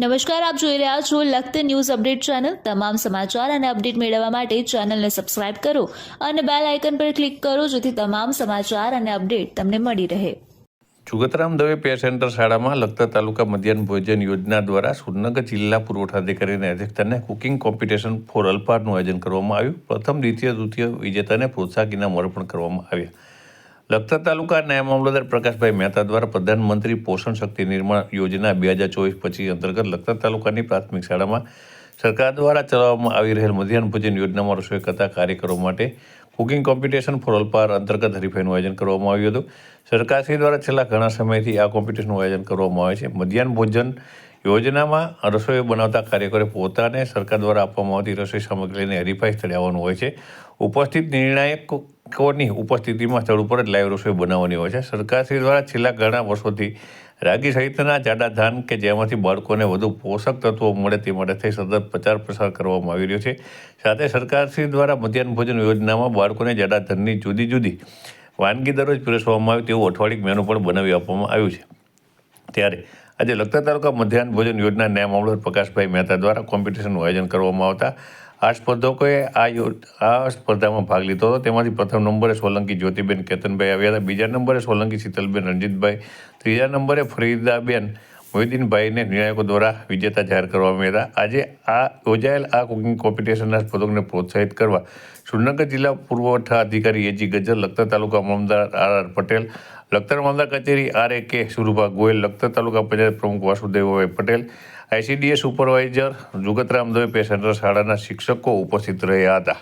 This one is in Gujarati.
નમસ્કાર, આપ જોઈ રહ્યા છો લખત ન્યૂઝ અપડેટ ચેનલ. તમામ સમાચાર અને અપડેટ મેળવવા માટે ચેનલને સબસ્ક્રાઇબ કરો અને બેલ આઇકન પર ક્લિક કરો જેથી તમામ સમાચાર અને અપડેટ તમને મળી રહે. જુગતરામ દવે પે સેન્ટર શાળામાં લખતર તાલુકા મધ્યાહન ભોજન યોજના દ્વારા સુરનગર જિલ્લા પુરવઠા અધિકારીની અધ્યક્ષતાને કુકિંગ કોમ્પિટિશન ફોર અલ્પારનું આયોજન કરવામાં આવ્યું. પ્રથમ, દ્વિતીય, તૃતીય વિજેતાને પ્રોત્સાહક ઇનામ અર્પણ કરવામાં આવ્યા. લખતર તાલુકા નાયબ મામલતદાર પ્રકાશભાઈ મહેતા દ્વારા પ્રધાનમંત્રી પોષણ શક્તિ નિર્માણ યોજના બે હજાર ચોવીસ પચીસ અંતર્ગત લખતર તાલુકાની પ્રાથમિક શાળામાં સરકાર દ્વારા ચલાવવામાં આવી રહેલ મધ્યાહન ભોજન યોજનામાં રસોઈ કરતા કાર્યકરો માટે કુકિંગ કોમ્પિટિશન ફોર ઓલપાર અંતર્ગત હરીફાઈનું આયોજન કરવામાં આવ્યું હતું. સરકારશ્રી દ્વારા છેલ્લા ઘણા સમયથી આ કોમ્પિટિશનનું આયોજન કરવામાં આવે છે. મધ્યાહન ભોજન યોજનામાં રસોઈ બનાવતા કાર્યકરો પોતાને સરકાર દ્વારા આપવામાં આવતી રસોઈ સામગ્રીને હરીફાઈ સ્થળે આવવાનું હોય છે. ઉપસ્થિત નિર્ણાયકોની ઉપસ્થિતિમાં સ્થળ ઉપર જ લાઈવ રસોઈ બનાવવાની હોય છે. સરકારશ્રી દ્વારા છેલ્લા ઘણા વર્ષોથી રાગી સહિતના જાડા ધાન કે જેમાંથી બાળકોને વધુ પોષક તત્વો મળે તે માટે થઈ સતત પ્રચાર પ્રસાર કરવામાં આવી રહ્યો છે. સાથે સરકારશ્રી દ્વારા મધ્યાહન ભોજન યોજનામાં બાળકોને જાડા ધાનની જુદી જુદી વાનગી દરરોજ પીરસવામાં આવે તેવું અઠવાડિક મેનુ પણ બનાવી આપવામાં આવ્યું છે. ત્યારે આજે લખતર તાલુકા મધ્યાહન ભોજન યોજના ન્યાય મામલતદાર પ્રકાશભાઈ મહેતા દ્વારા કોમ્પિટિશનનું આયોજન કરવામાં આવતા આ સ્પર્ધકોએ આ આ સ્પર્ધામાં ભાગ લીધો હતો. તેમાંથી પ્રથમ નંબરે સોલંકી જ્યોતિબેન કેતનભાઈ આવ્યા હતા. બીજા નંબરે સોલંકી શીતલબેન રણજીતભાઈ. ત્રીજા નંબરે ફરીદાબેન મોહિદ્દીનભાઈને નિર્ણાયકો દ્વારા વિજેતા જાહેર કરવામાં આવ્યા આજે આ યોજાયેલ આ કુકિંગ કોમ્પિટિશનના સ્પર્ધકોને પ્રોત્સાહિત કરવા સુરનગર જિલ્લા પુરવઠા અધિકારી એજી ગજર લખતર તાલુકા મામદાર આર આર પટેલ, લખતર મામદાર કચેરી આર એ કે સુરભા ગોયલ, લખતર તાલુકા પંચાયત પ્રમુખ Vasudevbhai Patel, ICDS supervisor Jugatram Dave pay centre શાળાના શિક્ષકો ઉપસ્થિત રહ્યા હતા.